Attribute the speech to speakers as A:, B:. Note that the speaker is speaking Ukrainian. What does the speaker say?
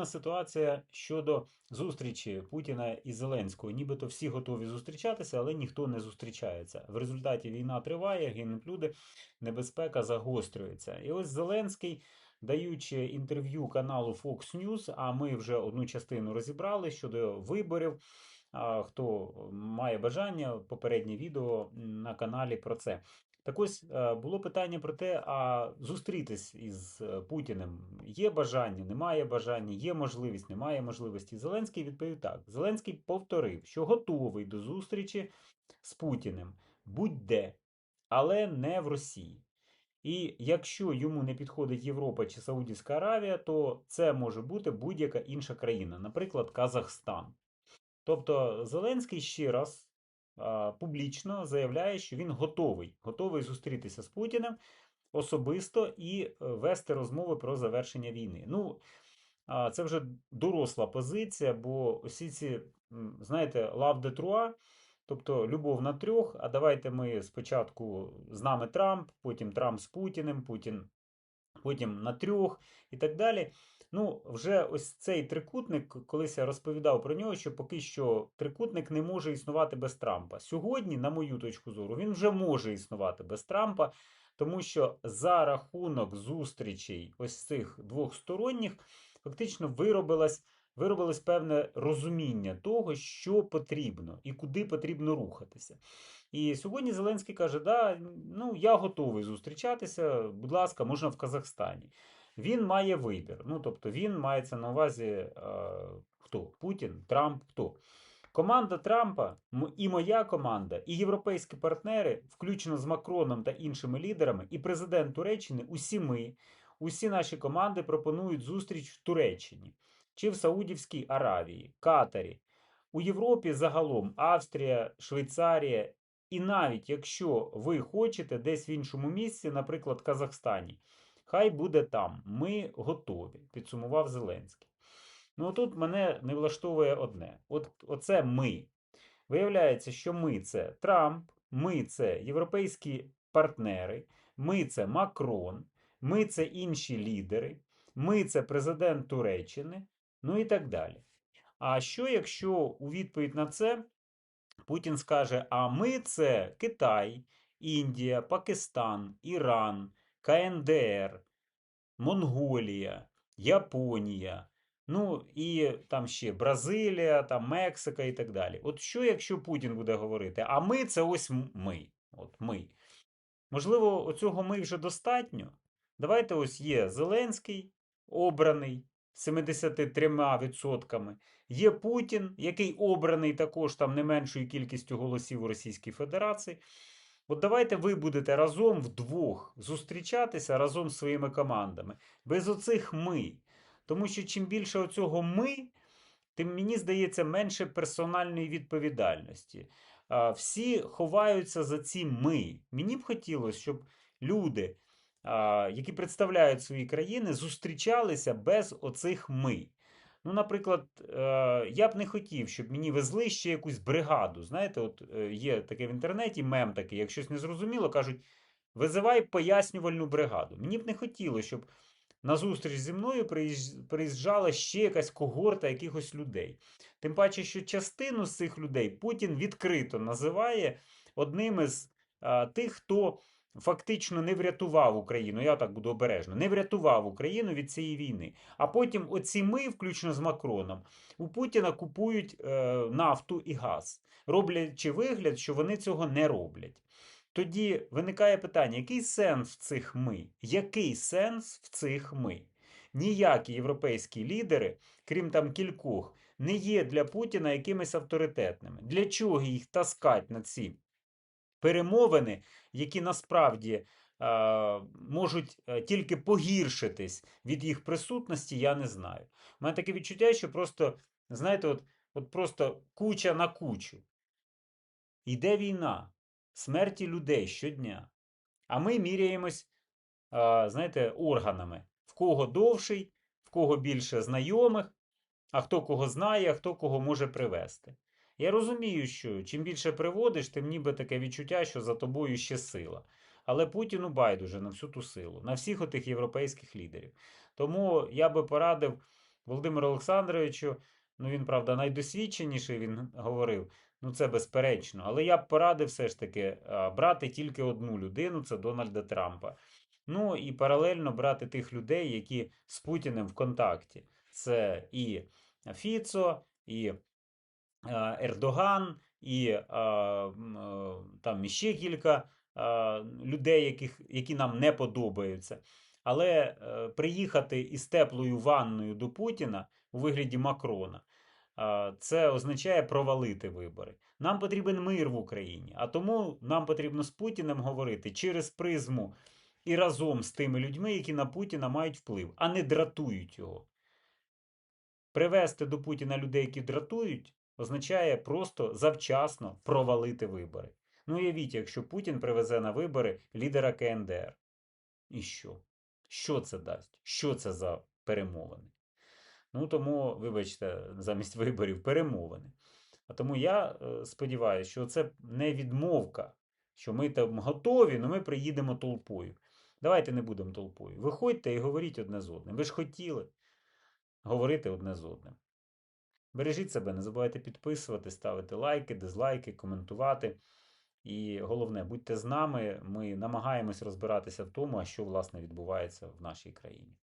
A: Дивна ситуація щодо зустрічі Путіна і Зеленського. Нібито всі готові зустрічатися, але ніхто не зустрічається. В результаті війна триває, гинуть люди, небезпека загострюється. І ось Зеленський, даючи інтерв'ю каналу Fox News, а ми вже одну частину розібрали щодо виборів. Хто має бажання, попереднє відео на каналі про це. Так ось е, було питання про те, а зустрітись із е, Путіним є бажання, немає бажання, є можливість, немає можливості. Зеленський відповів так: Зеленський повторив, що готовий до зустрічі з Путіним будь-де, але не в Росії. І якщо йому не підходить Європа чи Саудівська Аравія, то це може бути будь-яка інша країна, наприклад, Казахстан. Тобто Зеленський ще раз публічно заявляє, що він готовий, готовий зустрітися з Путіним особисто і е, вести розмови про завершення війни. Ну, це вже доросла позиція, бо усі ці, знаєте, лав де труа, тобто любов на трьох. А давайте ми спочатку з нами Трамп, потім Трамп з Путіним, Путін потім на трьох і так далі. Ну, вже ось цей трикутник, колись я розповідав про нього, що поки що трикутник не може існувати без Трампа. Сьогодні, на мою точку зору, він вже може існувати без Трампа, тому що за рахунок зустрічей ось цих двох сторонніх фактично виробилось, виробилось певне розуміння того, що потрібно і куди потрібно рухатися. І сьогодні Зеленський каже: да, ну я готовий зустрічатися, будь ласка, можна в Казахстані. Він має вибір. Ну, тобто він мається на увазі е, хто? Путін, Трамп, хто? Команда Трампа і моя команда, і європейські партнери, включно з Макроном та іншими лідерами, і президент Туреччини, усі ми, усі наші команди пропонують зустріч в Туреччині чи в Саудівській Аравії, Катарі. У Європі загалом Австрія, Швейцарія, і навіть якщо ви хочете десь в іншому місці, наприклад, Казахстані, хай буде там. Ми готові, підсумував Зеленський. Ну тут мене не влаштовує одне: от оце ми. Виявляється, що ми це Трамп, ми це європейські партнери, ми це Макрон, ми це інші лідери, ми це президент Туреччини, ну і так далі. А що, якщо у відповідь на це Путін скаже: а ми це Китай, Індія, Пакистан, Іран, КНДР, Монголія, Японія, ну і там ще Бразилія, там Мексика і так далі. От що, якщо Путін буде говорити, а ми це ось ми. От ми. Можливо, оцього ми вже достатньо. Давайте ось є Зеленський, обраний 73%. Є Путін, який обраний також там не меншою кількістю голосів у Російській Федерації. От давайте ви будете разом вдвох зустрічатися разом з своїми командами. Без оцих ми. Тому що чим більше оцього ми, тим мені здається менше персональної відповідальності. Всі ховаються за ці ми. Мені б хотілося, щоб люди, які представляють свої країни, зустрічалися без оцих ми. Ну, наприклад, е, я б не хотів, щоб мені везли ще якусь бригаду. Знаєте, от е, є таке в інтернеті мем такий, як щось не зрозуміло, кажуть, визивай пояснювальну бригаду. Мені б не хотілося, щоб на зустріч зі мною приїжджала ще якась когорта якихось людей. Тим паче, що частину з цих людей Путін відкрито називає одним із а, тих, хто фактично не врятував Україну. Я так буду обережно, не врятував Україну від цієї війни. А потім оці ми, включно з Макроном, у Путіна купують е, нафту і газ, роблячи вигляд, що вони цього не роблять. Тоді виникає питання: який сенс в цих ми? Який сенс в цих ми? Ніякі європейські лідери, крім там кількох, не є для Путіна якимись авторитетними. Для чого їх таскать на ці перемовини, які насправді е, можуть е, тільки погіршитись від їх присутності, я не знаю. У мене таке відчуття, що просто, знаєте, от, от просто куча на кучу. Йде війна, смерті людей щодня. А ми міряємось, а, знаєте, органами. В кого довший, в кого більше знайомих, а хто кого знає, а хто кого може привести. Я розумію, що чим більше приводиш, тим ніби таке відчуття, що за тобою ще сила. Але Путіну байдуже на всю ту силу, на всіх отих європейських лідерів. Тому я би порадив Володимиру Олександровичу, ну він, правда, найдосвідченіший, він говорив, ну це безперечно. Але я б порадив все ж таки брати тільки одну людину, це Дональда Трампа. Ну і паралельно брати тих людей, які з Путіним в контакті. Це і Фіцо, і Ердоган, і е, е, там іще кілька людей, яких, які нам не подобаються. Але е, приїхати із теплою ванною до Путіна у вигляді Макрона. Це означає провалити вибори. Нам потрібен мир в Україні, а тому нам потрібно з Путіним говорити через призму і разом з тими людьми, які на Путіна мають вплив, а не дратують його. Привести до Путіна людей, які дратують, означає просто завчасно провалити вибори. Ну, уявіть, якщо Путін привезе на вибори лідера КНДР. І що? Що це дасть? Що це за перемовини? Ну, тому, вибачте, замість виборів перемовини. А тому я е, сподіваюся, що це не відмовка, що ми там готові, але ми приїдемо толпою. Давайте не будемо толпою. Виходьте і говоріть одне з одним. Ви ж хотіли говорити одне з одним. Бережіть себе, не забувайте підписувати, ставити лайки, дизлайки, коментувати. І головне, будьте з нами. Ми намагаємось розбиратися в тому, що власне відбувається в нашій країні.